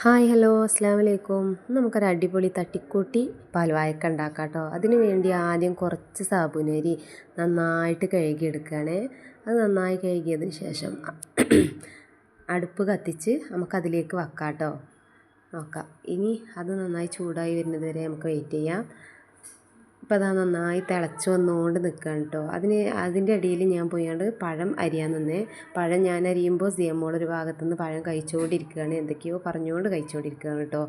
Hi hello അസ്സാം വലൈക്കും നമുക്കൊരു അടിപൊളി തട്ടിക്കൂട്ടി പാൽവായക്ക ഉണ്ടാക്കാം കേട്ടോ അതിന് വേണ്ടി ആദ്യം കുറച്ച് സാബുനരി നന്നായിട്ട് കഴുകിയെടുക്കുകയാണ്. അത് നന്നായി കഴുകിയതിന് ശേഷം അടുപ്പ് കത്തിച്ച് നമുക്കതിലേക്ക് വെക്കാം കേട്ടോ നോക്കാം. ഇനി അത് നന്നായി ചൂടായി വരുന്നത് വരെ നമുക്ക് വെയിറ്റ് ചെയ്യാം. ഇപ്പോൾ അതാ നന്നായി തിളച്ച് വന്നുകൊണ്ട് നിൽക്കുകയാണ് കേട്ടോ അതിന് അതിന്റെ ഇടയിൽ ഞാൻ പോയാണ്ട് പഴം അരിയാൻ നിന്നേ. പഴം ഞാൻ അരിയുമ്പോൾ സിയമ്മോളൊരു ഭാഗത്തു ഭാഗത്തുനിന്ന് പഴം കഴിച്ചുകൊണ്ടിരിക്കുകയാണ് എന്തൊക്കെയോ പറഞ്ഞുകൊണ്ട് കഴിച്ചുകൊണ്ടിരിക്കുകയാണ് കേട്ടോ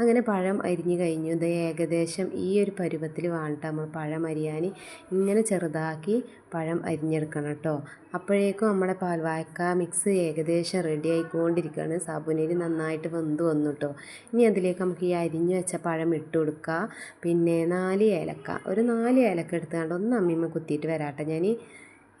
അങ്ങനെ പഴം അരിഞ്ഞ് കഴിഞ്ഞു. ഇത് ഏകദേശം ഈ ഒരു പരുവത്തിൽ വേണ്ട നമ്മൾ പഴം അരിയാൻ ഇങ്ങനെ ചെറുതാക്കി പഴം അരിഞ്ഞെടുക്കണം കേട്ടോ അപ്പോഴേക്കും നമ്മുടെ പാൽവായക്ക മിക്സ് ഏകദേശം റെഡി ആയിക്കൊണ്ടിരിക്കുകയാണ് സാബുനയിൽ നന്നായിട്ട് വെന്ത് വന്നു കേട്ടോ ഇനി അതിലേക്ക് നമുക്ക് ഈ അരിഞ്ഞു വെച്ച പഴം ഇട്ട് കൊടുക്കുക പിന്നെ നാല് ഏലക്ക. ഒരു നാല് ഏലക്ക എടുത്തുകൊണ്ട് ഒന്ന് അമ്മിമ്മ കുത്തിയിട്ട് വരാട്ടെ. ഞാൻ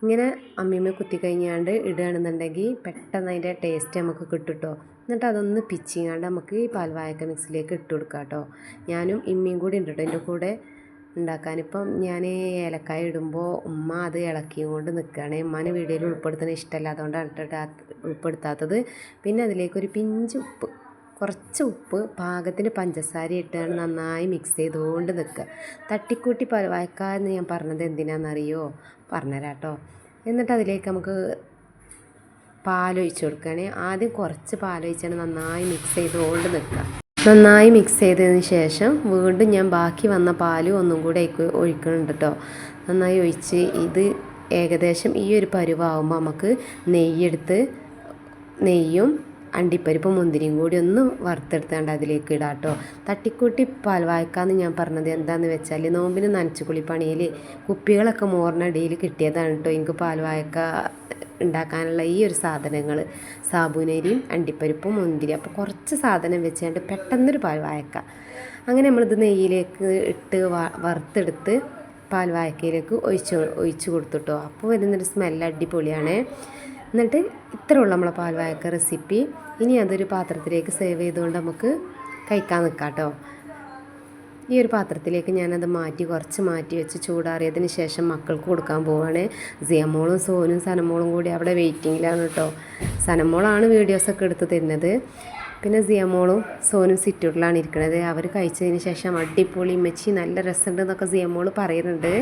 ഇങ്ങനെ അമ്മിമ്മ കുത്തി കഴിഞ്ഞാണ്ട് ഇടുകയാണെന്നുണ്ടെങ്കിൽ പെട്ടെന്ന് അതിന്റെ ടേസ്റ്റ് നമുക്ക് കിട്ടുട്ടോ. കേട്ടോ എന്നിട്ട് അതൊന്ന് പിച്ചിങ്ങാണ്ട് നമുക്ക് ഈ പാൽവായക്ക മിക്സിലേക്ക് ഇട്ട് കൊടുക്കാം കേട്ടോ ഞാനും ഇമ്മിയും കൂടി ഉണ്ട് എന്റെ കൂടെ ഉണ്ടാക്കാൻ. ഇപ്പം ഞാൻ ഏലക്കായ ഇടുമ്പോൾ ഉമ്മ അത് ഇളക്കിയും കൊണ്ട് നിൽക്കുകയാണ്. ഉമ്മാനെ വീഡിയോയിൽ ഉൾപ്പെടുത്തുന്നത് ഇഷ്ടമല്ലാത്തതുകൊണ്ടാണ് ഉൾപ്പെടുത്താത്തത്. പിന്നെ അതിലേക്കൊരു പിഞ്ച് ഉപ്പ് കുറച്ച് ഉപ്പ് പാകത്തിന് പഞ്ചസാര ഇട്ടാണ് നന്നായി മിക്സ് ചെയ്തുകൊണ്ട് നിൽക്കുക. തട്ടിക്കൂട്ടി വയ്ക്കാമെന്ന് ഞാൻ പറഞ്ഞത് എന്തിനാണെന്നറിയോ? പറഞ്ഞുതരാം കേട്ടോ എന്നിട്ട് അതിലേക്ക് നമുക്ക് പാലൊഴിച്ച് കൊടുക്കുകയാണെങ്കിൽ ആദ്യം കുറച്ച് പാലൊഴിച്ചാണ് നന്നായി മിക്സ് ചെയ്തുകൊണ്ട് നിൽക്കുക. നന്നായി മിക്സ് ചെയ്തതിന് ശേഷം വീണ്ടും ഞാൻ ബാക്കി വന്ന പാൽ ഒന്നും കൂടെ ഒഴിക്കുന്നുണ്ട് കേട്ടോ നന്നായി ഒഴിച്ച് ഇത് ഏകദേശം ഈ ഒരു പരുവാകുമ്പോൾ നമുക്ക് നെയ്യെടുത്ത് നെയ്യും അണ്ടിപ്പരിപ്പും മുന്തിരിയും കൂടി ഒന്ന് വറുത്തെടുത്താണ്ട് അതിലേക്ക് ഇടാം കേട്ടോ. തട്ടിക്കൂട്ടി പാൽവായ്ക്കാന്ന് ഞാൻ പറഞ്ഞത് എന്താണെന്ന് വെച്ചാൽ നോമ്പിന് നനച്ചുകുളിപ്പണിയിൽ കുപ്പികളൊക്കെ മോറിനടിയിൽ കിട്ടിയതാണ് കേട്ടോ. എനിക്ക് പാൽവായ്ക്ക ഉണ്ടാക്കാനുള്ള ഈ ഒരു സാധനങ്ങൾ സാബുനരിയും അണ്ടിപ്പരിപ്പും മുന്തിരി അപ്പോൾ കുറച്ച് സാധനം വെച്ചുകൊണ്ട് പെട്ടെന്നൊരു പാൽവായക്ക അങ്ങനെ നമ്മളിത് നെയ്യിലേക്ക് ഇട്ട് വറുത്തെടുത്ത് പാൽവായക്കയിലേക്ക് ഒഴിച്ച് ഒഴിച്ച് കൊടുത്തുട്ടോ അപ്പോൾ വരുന്നൊരു സ്മെല്ല് അടിപൊളിയാണ്. എന്നിട്ട് ഇത്രയുള്ള നമ്മളെ പാൽവായക്ക റെസിപ്പി ഇനി അതൊരു പാത്രത്തിലേക്ക് സേവ് ചെയ്തുകൊണ്ട് നമുക്ക് കഴിക്കാൻ നിൽക്കാം കേട്ടോ. ഈ ഒരു പാത്രത്തിലേക്ക് ഞാനത് മാറ്റി കുറച്ച് മാറ്റി വെച്ച് ചൂടാറിയതിന് ശേഷം മക്കൾക്ക് കൊടുക്കാൻ പോവുകയാണ് സിയമോളും സോനും സനമോളും കൂടി അവിടെ വെയിറ്റിങ്ങിലാണ് കേട്ടോ. സനമോളാണ് വീഡിയോസൊക്കെ എടുത്ത് തരുന്നത്. പിന്നെ സിയമോളും സോനും സിറ്റൂട്ടിലാണ് ഇരിക്കുന്നത് അവർ കഴിച്ചതിന് ശേഷം അടിപൊളി മെച്ചി നല്ല രസമുണ്ടെന്നൊക്കെ സിയമോൾ പറയുന്നുണ്ട്.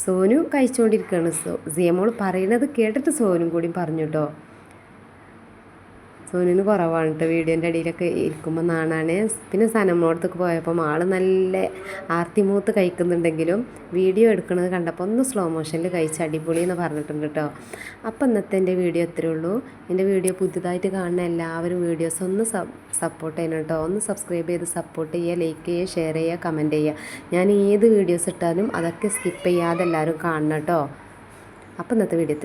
സോനു കഴിച്ചുകൊണ്ടിരിക്കുകയാണ് സോ സിയമോൾ പറയുന്നത് കേട്ടിട്ട് സോനും കൂടി പറഞ്ഞു കേട്ടോ. സോനുവിന് കുറവാണ് കേട്ടോ വീഡിയോന്റെ അടിയിലൊക്കെ ഇരിക്കുമ്പോൾ നാണാണ്. പിന്നെ സനമ്മോടത്തേക്ക് പോയപ്പോൾ ആൾ നല്ല ആർത്തിമൂത്ത് കഴിക്കുന്നുണ്ടെങ്കിലും വീഡിയോ എടുക്കുന്നത് കണ്ടപ്പോൾ ഒന്ന് സ്ലോ മോഷനിൽ കഴിച്ച് അടിപൊളി എന്ന് പറഞ്ഞിട്ടുണ്ട് കേട്ടോ അപ്പോൾ ഇന്നത്തെ എന്റെ വീഡിയോ ഇത്രയേ ഉള്ളൂ. എന്റെ വീഡിയോ പുതുതായിട്ട് കാണുന്ന എല്ലാവരും വീഡിയോസ് ഒന്ന് സപ്പോർട്ട് ചെയ്യണം കേട്ടോ ഒന്ന് സബ്സ്ക്രൈബ് ചെയ്ത് സപ്പോർട്ട് ചെയ്യുക ലൈക്ക് ചെയ്യുക ഷെയർ ചെയ്യുക കമന്റ് ചെയ്യുക. ഞാൻ ഏത് വീഡിയോസ് ഇട്ടാലും അതൊക്കെ സ്കിപ്പ് ചെയ്യാതെ എല്ലാവരും കാണണം കേട്ടോ അപ്പോൾ ഇന്നത്തെ വീഡിയോ